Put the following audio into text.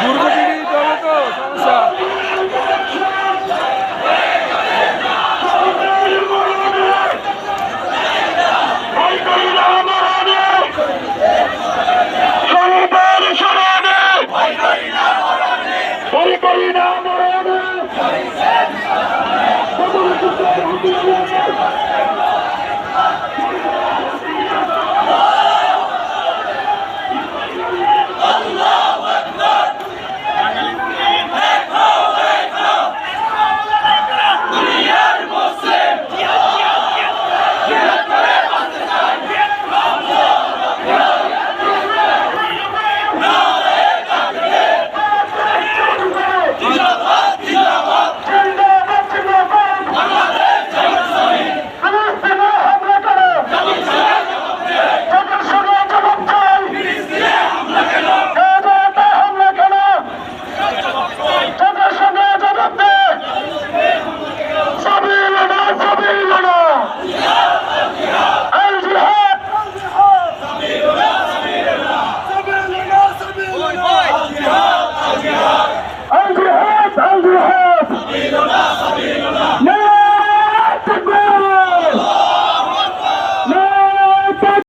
দুর্গা দিকে দিতে হবে তো সমস্যা। পরিকরি